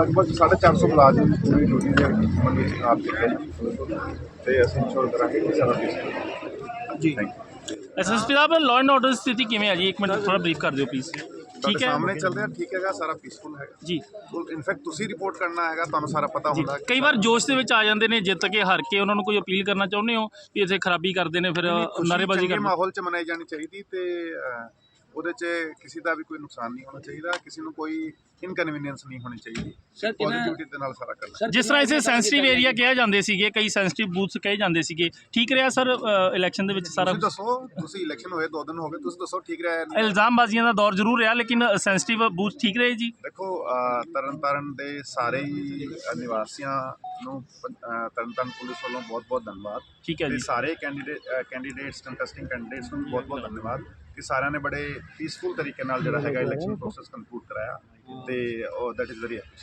ਲਗਭਗ 450 ਮੁਲਾਜ਼ਮ ਪੂਰੀ ਡਿਊਟੀ ਦੇ ਸੰਬੰਧ ਵਿੱਚ ਤੇ ਅਸੀਂ ਇੰਸ਼ੋਰ ਕਰਾਂਗੇ ਕਿ ਸਾਰਾ ਪੀਸ ਜੀ। ਐਸਐਸਪੀ ਸਾਹਿਬ ਲਾਅ ਐਂਡ ਆਰਡਰ ਸਥਿਤੀ ਕਿਵੇਂ ਹੈ ਜੀ? ਇੱਕ ਮਿੰਟ ਥੋੜਾ ਬਰੀਫ ਕਰ ਦਿਓ ਪਲੀਜ਼ ਠੀਕ ਹੈ? ਸਾਹਮਣੇ ਚੱਲ ਰਿਹਾ ਠੀਕ ਹੈਗਾ ਸਾਰਾ ਪੀਸਫੁਲ ਹੈਗਾ। ਜੀ। ਇਨਫੈਕਟ ਤੁਸੀਂ ਰਿਪੋਰਟ ਕਰਨਾ ਹੈਗਾ ਤੁਹਾਨੂੰ ਸਾਰਾ ਪਤਾ ਹੁੰਦਾ ਕਈ ਵਾਰ ਜੋਸ਼ ਦੇ ਵਿੱਚ ਆ ਜਾਂਦੇ ਨੇ ਜਿੱਤ ਕੇ ਹਾਰ ਕੇ ਉਹਨਾਂ ਨੂੰ ਕੋਈ ਅਪੀਲ ਕਰਨਾ ਚਾਹੁੰਦੇ ਹੋ ਵੀ ਇੱਥੇ ਖਰਾਬੀ ਕਰਦੇ ਨੇ ਫਿਰ ਨਾਰੇਬਾਜ਼ੀ ਕਰਦੇ ਮਾਹੌਲ 'ਚ ਮਨਾਈ ਜਾਣੀ ਚਾਹੀਦੀ ਤੇ ਉਹਦੇ 'ਚ ਕਿਸੇ ਦਾ ਵੀ ਕੋਈ ਨੁਕਸਾਨ ਨਹੀਂ ਹੋਣਾ ਚਾਹੀਦਾ ਕਿਸੇ ਨੂੰ ਕੋਈ ਇਨਕਨਵੀਨੀਅੰਸ ਨਹੀਂ ਹੋਣੀ ਚਾਹੀਦੀ। ਸਰ ਪੋਜ਼ਿਟਿਵਿਟੀ ਦੇ ਨਾਲ ਸਾਰਾ ਕਰਨਾ। ਜਿਸ ਤਰ੍ਹਾਂ ਇਸੇ ਸੈਂਸਿਟਿਵ ਏਰੀਆ ਕਿਹਾ ਜਾਂਦੇ ਸੀਗੇ ਕਈ ਸੈਂਸਿਟਿਵ ਬੂਥਸ ਕਹੇ ਜਾਂਦੇ ਸੀਗੇ ਠੀਕ ਰਿਹਾ ਸਰ ਇਲੈਕਸ਼ਨ ਦੇ ਵਿੱਚ ਸਾਰਾ ਤੁਸੀਂ ਦੱਸੋ ਤੁਸੀਂ ਇਲੈਕਸ਼ਨ ਹੋਏ ਦੋ ਦਿਨ ਹੋ ਗਏ ਤੁਸੀਂ ਦੱਸੋ ਠੀਕ ਰਿਹਾ ਇਲਜ਼ਾਮਬਾਜ਼ੀਆਂ ਦਾ ਦੌਰ ਜ਼ਰੂਰ ਰਿਹਾ ਲੇਕਿਨ ਸੈਂਸਿਟਿਵ ਬੂਥ ਠੀਕ ਰਹੇ ਜੀ? ਦੇਖੋ ਤਰਨਤਾਰਨ ਦੇ ਸਾਰੇ ਨਿਵਾਸੀਆਂ ਨੂੰ ਤਰਨਤਾਰਨ ਪੁਲਿਸ ਵੱਲੋਂ ਬਹੁਤ-ਬਹੁਤ ਧੰਨਵਾਦ। ਠੀਕ ਹੈ ਜੀ। ਸਾਰੇ ਕੈਂਡੀਡੇਟ ਕੈਂਡੀਡੇਟਸ ਕੰਟੈਸਟਿੰਗ ਕੈਂਡੀਡੇਟਸ ਨੂੰ ਬਹੁਤ-ਬਹੁਤ ਧੰਨਵਾਦ। ਕਿ ਸਾਰਿਆਂ ਨੇ ਬੜੇ ਪੀਸਫੁਲ ਤਰੀਕੇ ਨਾਲ ਜਿਹੜਾ ਹੈਗਾ ਇਲੈਕਸ਼ਨ ਪ੍ਰੋਸੈਸ ਕੰਕਲੂਡ ਕਰਾਇਆ। ਤੇ ਦੈਟ ਇਜ਼ ਵੈਰੀ